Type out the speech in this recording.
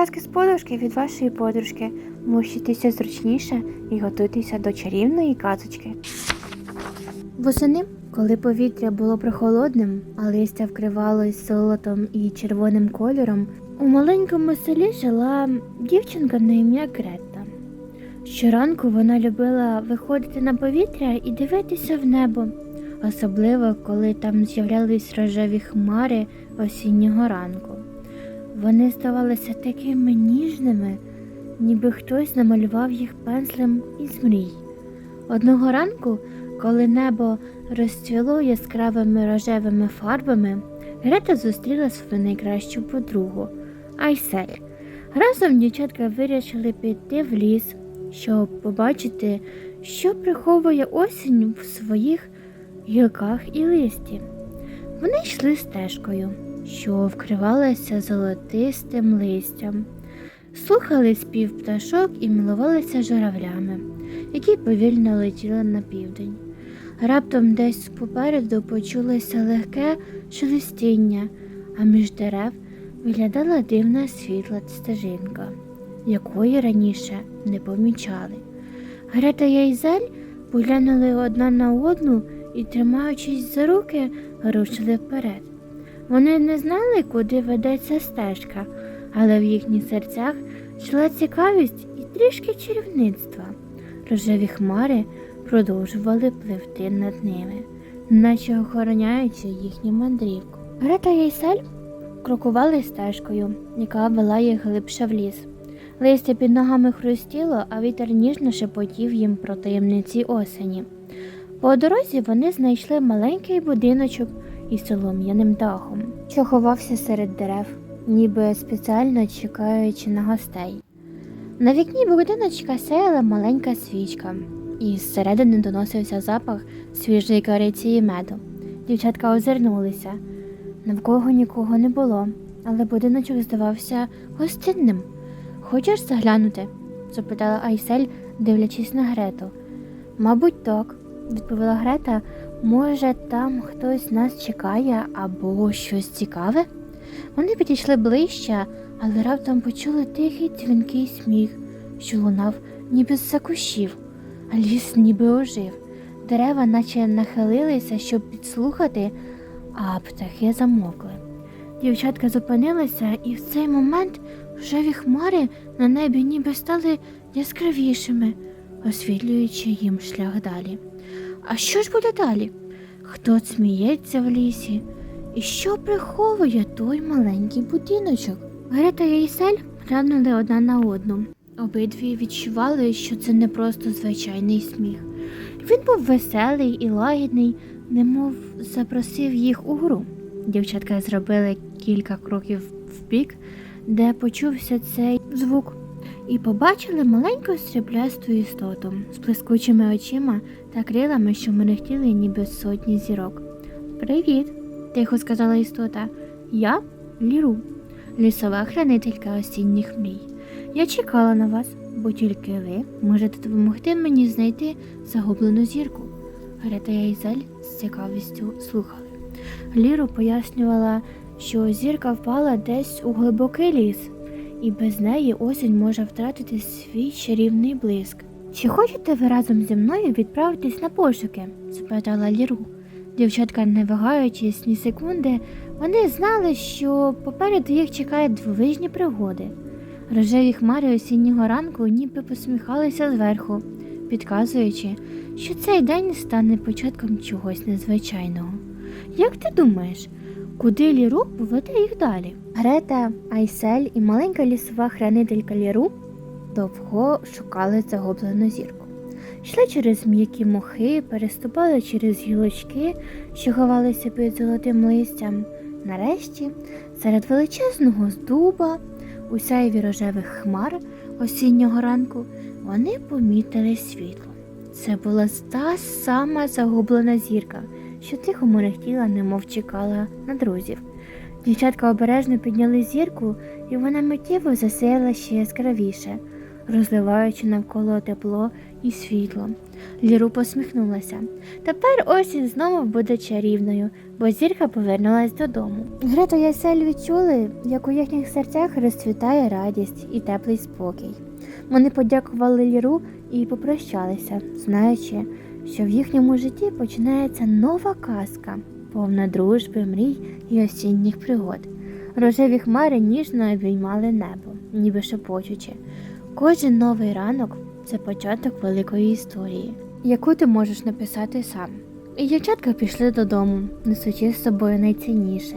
казки з подружки від вашої подружки. Мощитися зручніше і готуйтеся до чарівної казочки. Восени, коли повітря було прохолодним, а листя вкривалось золотом і червоним кольором, у маленькому селі жила дівчинка на ім'я Гретта. Щоранку вона любила виходити на повітря і дивитися в небо, особливо коли там з'являлись рожеві хмари осіннього ранку. Вони здавалися такими ніжними, ніби хтось намалював їх пензлем із мрій. Одного ранку, коли небо розцвіло яскравими рожевими фарбами, Грета зустріла свою найкращу подругу Айсель. Разом дівчатка вирішили піти в ліс, щоб побачити, що приховує осінь в своїх гілках і листі. Вони йшли стежкою, що вкривалася золотистим листям, слухали спів пташок і милувалися журавлями, які повільно летіли на південь. Раптом десь попереду почулося легке шелестіння, а між дерев виглядала дивна світла стежинка, якої раніше не помічали. Грета і Айзель поглянули одна на одну і, тримаючись за руки, рушили вперед. Вони не знали, куди ведеться стежка, але в їхніх серцях жила цікавість і трішки чарівництва. Рожеві хмари продовжували пливти над ними, наче охороняючи їхню мандрівку. Грета і Айсель крокували стежкою, яка вела їх глибше в ліс. Листя під ногами хрустіло, а вітер ніжно шепотів їм про таємниці осені. По дорозі вони знайшли маленький будиночок із солом'яним дахом, що ховався серед дерев, ніби спеціально чекаючи на гостей. На вікні будиночка сяяла маленька свічка, і зсередини доносився запах свіжої кориці і меду. Дівчатка озирнулися. Навколо нікого не було, але будиночок здавався гостинним. Хочеш заглянути? запитала Айсель, дивлячись на Грету. Мабуть, так, відповіла Грета. Може, там хтось нас чекає або щось цікаве? Вони підійшли ближче, але раптом почули тихий дзвінкий сміх, що лунав ніби з-за кущів, а ліс ніби ожив. Дерева наче нахилилися, щоб підслухати, а птахи замовкли. Дівчатка зупинилися, і в цей момент рожеві хмари на небі ніби стали яскравішими, освітлюючи їм шлях далі. А що ж буде далі? Хто сміється в лісі? І що приховує той маленький будиночок? Грета і Ісель глянули одна на одну. Обидві відчували, що це не просто звичайний сміх. Він був веселий і лагідний, немов запросив їх у гру. Дівчатка зробили кілька кроків вбік, де почувся цей звук, і побачили маленьку сріблясту істоту з блискучими очима та крилами, що мерехтіли ніби сотні зірок. Привіт, тихо сказала істота. Я Ліру, лісова хранителька осінніх мрій. Я чекала на вас, бо тільки ви можете допомогти мені знайти загублену зірку. Грета і Айзель з цікавістю слухали. Ліру пояснювала, що зірка впала десь у глибокий ліс, і без неї осінь може втратити свій чарівний блиск. Чи хочете ви разом зі мною відправитись на пошуки? запитала Ліру. Дівчатка, не вагаючись ні секунди, вони знали, що попереду їх чекають дивовижні пригоди. Рожеві хмари осіннього ранку ніби посміхалися зверху, підказуючи, що цей день стане початком чогось незвичайного. Як ти думаєш, куди Ліру поведе їх далі? Грета, Айсель і маленька лісова хранителька Ліру довго шукали загублену зірку. Йшли через м'які мохи, переступали через гілочки, що ховалися під золотим листям. Нарешті, серед величезного дуба, у сяйві рожевих хмар осіннього ранку, вони помітили світло. Це була та сама загублена зірка, що тихо мерехтіла, немов чекала на друзів. Дівчатка обережно підняли зірку, і вона миттєво засяяла ще яскравіше. розливаючи навколо тепло і світло. Ліру посміхнулася. Тепер осінь знову буде чарівною, бо зірка повернулась додому. Грета і Сель відчули, як у їхніх серцях розцвітає радість і теплий спокій. Вони подякували Ліру і попрощалися, знаючи, що в їхньому житті починається нова казка, повна дружби, мрій і осінніх пригод. Рожеві хмари ніжно обіймали небо, ніби шепочучи. Кожен новий ранок це початок великої історії, яку ти можеш написати сам. І дівчатка пішли додому, несучи з собою найцінніше